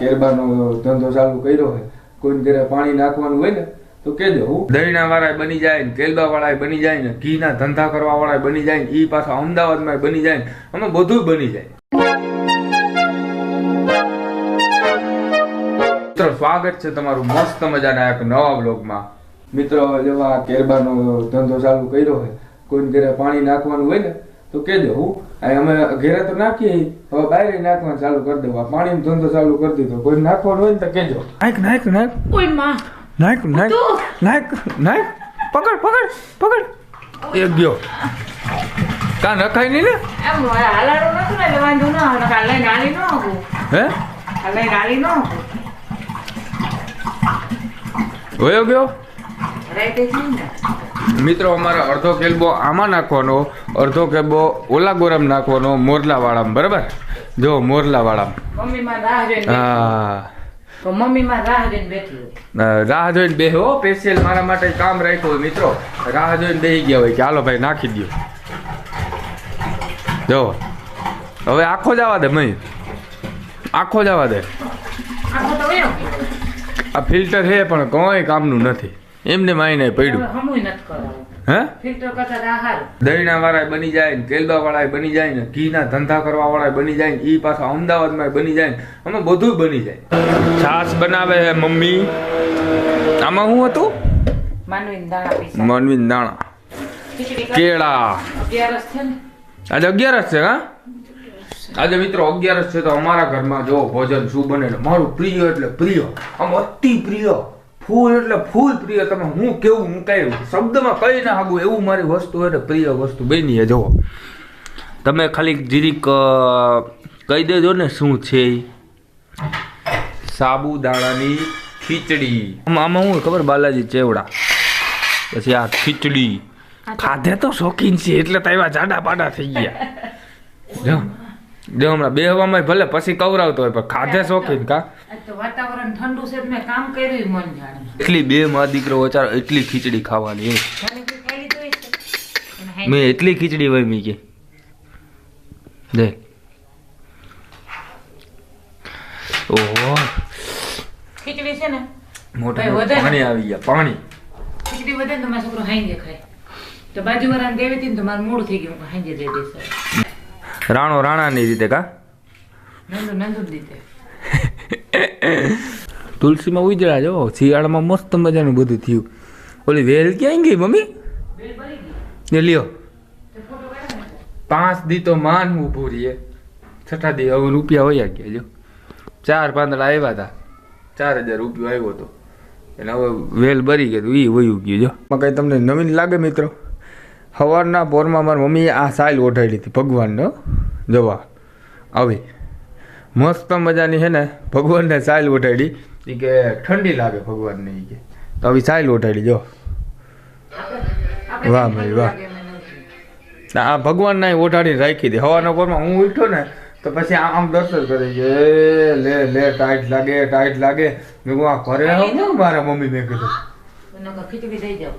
કેરબાનો ધંધો ચાલુ કર્યો હોય, કોઈને ઘરે પાણી નાખવાનું હોય ને, તો કેજો હું દહીંના વાળા બની જાય ને કેલબા વાળા બની જાય ને ઘીના ધંધા કરવા વાળા બની જાય ને એ પાછા અમદાવાદમાં બની જાય ને અમે બધું બની જાય. મિત્રો, સ્વાગત છે તમારું મસ્ત મજાના એક નવા બ્લોગમાં મિત્રો જેવા કેરબાનો ધંધો ચાલુ કર્યો હોય, કોઈને ઘરે પાણી નાખવાનું હોય ને, તો કેજો હું અમે ઘેરે તો નાખીએ હવે બહાર નાખવાનું ચાલુ કરી દેવા. પાણીનો ધંધો ચાલુ કરી દીધો. કોઈ નાખવાનું હોય ને તો કેજો નાખ નાખ નાખ. કોઈ માં. નાખ નાખ તું. નાખ નાખ. પકડ પકડ પકડ. એક ગયો. કા નખાય નહીં ને? એમ હાલાડો નતું ને વાંધો ના આવે. કાલે લઈને ન આવો. હે? કાલે લઈને ન આવો. વયો ગયો? રાઈટ છે ને. મિત્રો અમારે અડધો કેલબો આમાં નાખવાનો અડધો કેલબો ઓલા ગોરમ નાખવાનો મોરલાવાળામાં બરાબર? જો મોરલા વાળામાં મમ્મી માં રાહ જોઈને બેઠી. હા. તો મમ્મી રાહ જોઈને બે બેહો સ્પેશિયલ મારા માટે કામ રાખ્યું હોય મિત્રો. રાહ જોઈને બેહી ગયા હોય કે હાલો ભાઈ નાખી દો જો હવે આખો જવા દે મય. આખો જવા દે. આ ફિલ્ટર છે પણ કોઈ કામનું નથી. એમને માઈને પડ્યું. હે? દહીંના વાળા બની જાય ને કેલબા વાળા બની જાય ને ઘીના ધંધા કરવા વાળા બની જાય ને ઈ પાછા અમદાવાદમાં બની જાય ને અમે બધું બની જાય. છાસ બનાવે હે મમ્મી. આમાં શું હતું? માનવી દાણા કેળા. આજે અગિયારસ છે હા? આજે મિત્રો અગિયારસ છે તો અમારા ઘરમાં જો ભોજન શું બને ને મારું પ્રિય એટલે પ્રિય. આમ અતિ પ્રિય. ફૂલ એટલે ફૂલ પ્રિય તમે હું કેવું હું કઈ શબ્દમાં કઈ ના હાગું એવું મારી વસ્તુ એટલે પ્રિય વસ્તુ બની જુઓ. તમે ખાલી જીરીક કહી દેજો ને શું છે સાબુદાણાની ખીચડી. આમાં આમાં શું ખબર બાલાજી ચેવડા. પછી આ ખીચડી. ખાધે તો શોખીન છે એટલે તો એવા જાડા પાડા થઈ ગયા. જો હમણાં બે હવામાં ભલે પછી કવરાવતો હોય પણ ખાધે શોખીન કા? વાતાવરણ ઠંડુ છે મેં કામ કર્યું મન જાણે. એટલી બે માં દીકરો વચાર એટલી ખીચડી ખાવાની હાઈ- મેં એટલી ખીચડી વમી કે. દે. ઓહો. ખીચડી છે ને? મોટા પાણી આવી ગયા પાણી. ખીચડી વધે ને તો મારો છોકરો હાંજે ખાય. તો બાજુવાળાને દેવી હતી ને તો મારું મૂળ થઈ ગયું હાંજે દઈ દેશે રાણો રાણાની રીતે કા? તુલસીમાં ઉજળા જો શિયાળામાં મસ્ત મજાનું બધું થયું. ઓલી વેલ ક્યાં ગઈ મમ્મી? એ લ્યો. પાંચ દી તો માન ઊભું રહીએ. છઠ્ઠા દી હવે રૂપિયા હોય ગયા જો. ચાર પાંદડા આવ્યા હતા ચાર હજાર રૂપિયો આવ્યો હતો એટલે હવે વેલ બરી ગયો એ વયું ગયું જો. કઈ તમને નવીન લાગે મિત્રો? સવારના પોરમાં મારી મમ્મીએ આ સાયલ ઓઢાડી હતી ભગવાનનો જવા આવી. મસ્ત મજાની છે ને ભગવાનને સાયલ ઓઢાડી. એ કે ઠંડી લાગે ભગવાનને એ કે. તો આવી સાઈલ ઓઢાડી જો. વાહ ભાઈ, વાહ. આ ભગવાનને ઓઢાડીને રાખી દે. હવાના પોરમાં હું ઉઠ્યો ને તો પછી આમ દર્શન કરે છે. લે લે ટાઈટ લાગે ટાઈટ લાગે. મેં આ ઘરે આવું મારા મમ્મી. મેં કીધું. ખીચડી દઈ જાઓ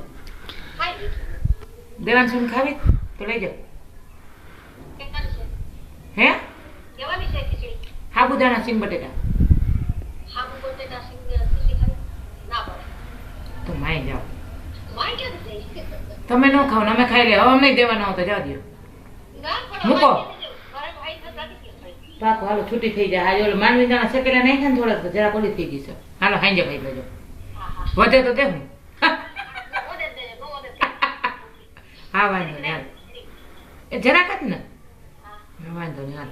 દેવાન સુન ખાવી? તો લઈ જાઓ. હે? સાબુદાણા સિંગ બટેટા. તો માય જાઓ. તમે ન ખાવ અમે ખાઈ લે હવે અમને દેવાના હોય તો જવા? દો મૂકો. પાકો હાલો છૂટી થઈ જાય. આજે ઓલું માનવી દાણા શેકેલા નહીં ને થોડાક જરા ઓલી થઈ ગઈ છે. હાલો હાંજે ભાઈ લેજો વધે તો દેવું ઓદે દે નો ઓદે હા વાંધો નહીં હાલ. એ જરાક જ ને. વાંધો નહીં હાલ.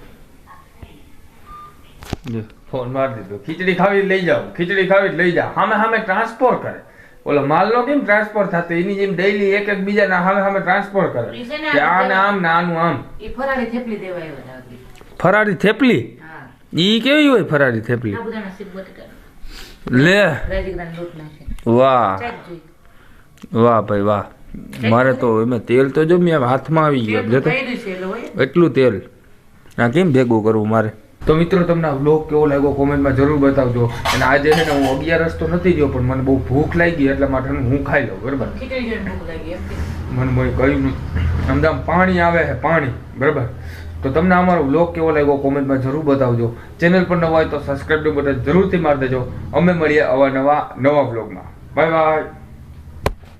ફોન મારી દીધો. ખીચડી ખાવી લઈ જાઓ. ખીચડી ખાવી લઈ જાઓ સામે સામે ટ્રાન્સફર કરે. ઓલો માલનો કેમ ટ્રાન્સફર થતો? એની જેમ ડેઈલી એક એક બીજાના સામે સામે ટ્રાન્સફર કરે. કે આ ને આમ ને આનું આમ. એ ફરાળી થેપલી દેવા આવ્યા હતા આગળ. ફરારી થેપલી? હા. ઈ કેવી હોય ફરારી થેપલી? લે. વાહ. વાહ ભાઈ વાહ. મારે તો એમાં તેલ તો જો મેં હાથમાં આવી ગયા. જતો એટલે તેલ. ના કેમ ભેગું કરવું મારે? તો મિત્રો તમને આ વ્લોગ કેવો લાગ્યો કોમેન્ટમાં જરૂર બતાવજો. અને આજે છે ને હું અગિયારસ તો નથી ગયો પણ મને બહુ ભૂખ લાગી એટલા માટે હું ખાઈ લઉં બરાબર. મને કોઈ કહ્યું નહીં અમદાવાદ પાણી આવે છે પાણી બરાબર? તો તમને અમારો બ્લોગ કેવો લાગ્યો કોમેન્ટમાં જરૂર બતાવજો. ચેનલ પર નવા હોય તો સબસ્ક્રાઈબનું બટન જરૂરથી મારી દેજો. અમે મળીએ અવા નવા નવા વ્લોગમાં બાય બાય